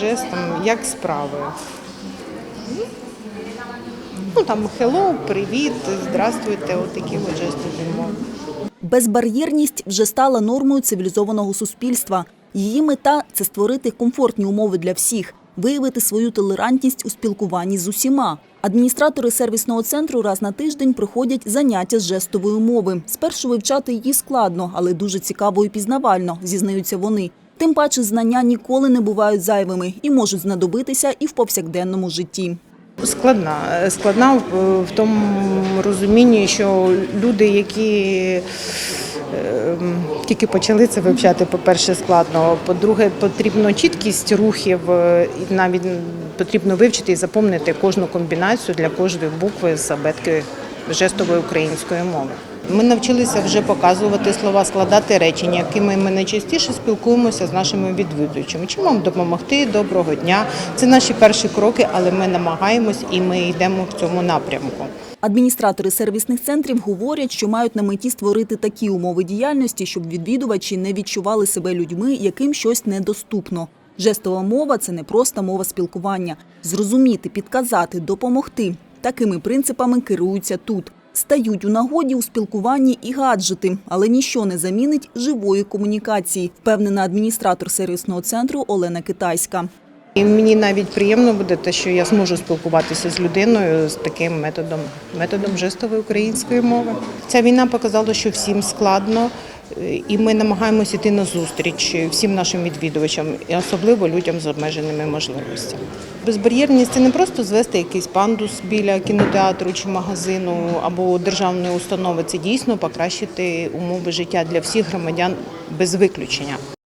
жестом, як справи. Ну там hello, привіт, здравствуйте, отакі от жести відмови. Безбар'єрність вже стала нормою цивілізованого суспільства. Її мета це створити комфортні умови для всіх, виявити свою толерантність у спілкуванні з усіма. Адміністратори сервісного центру раз на тиждень проходять заняття з жестової мови. Спершу вивчати її складно, але дуже цікаво і пізнавально, зізнаються вони. Тим паче знання ніколи не бувають зайвими і можуть знадобитися і в повсякденному житті. Складна. Складна в, в тому розумінні, що люди, які ем, тільки почали це вивчати, по-перше, складно. По-друге, потрібно чіткість рухів, е, і навіть потрібно вивчити і запомнити кожну комбінацію для кожної букви з абетки жестової української мови. Ми навчилися вже показувати слова, складати речення, якими ми найчастіше спілкуємося з нашими відвідувачами. Чим вам допомогти? Доброго дня. Це наші перші кроки, але ми намагаємось і ми йдемо в цьому напрямку. Адміністратори сервісних центрів говорять, що мають на меті створити такі умови діяльності, щоб відвідувачі не відчували себе людьми, яким щось недоступно. Жестова мова це не просто мова спілкування. Зрозуміти, підказати, допомогти. Такими принципами керуються тут. Стають у нагоді у спілкуванні і гаджети, але ніщо не замінить живої комунікації, впевнена адміністратор сервісного центру Олена Китайська. І мені навіть приємно буде те, що я зможу спілкуватися з людиною з таким методом, методом жестової української мови. Ця війна показала, що всім складно, і ми намагаємося йти на зустріч всім нашим відвідувачам, і особливо людям з обмеженими можливостями. Безбар'єрність це не просто звести якийсь пандус біля кінотеатру чи магазину або державної установи. Це дійсно покращити умови життя для всіх громадян без виключення.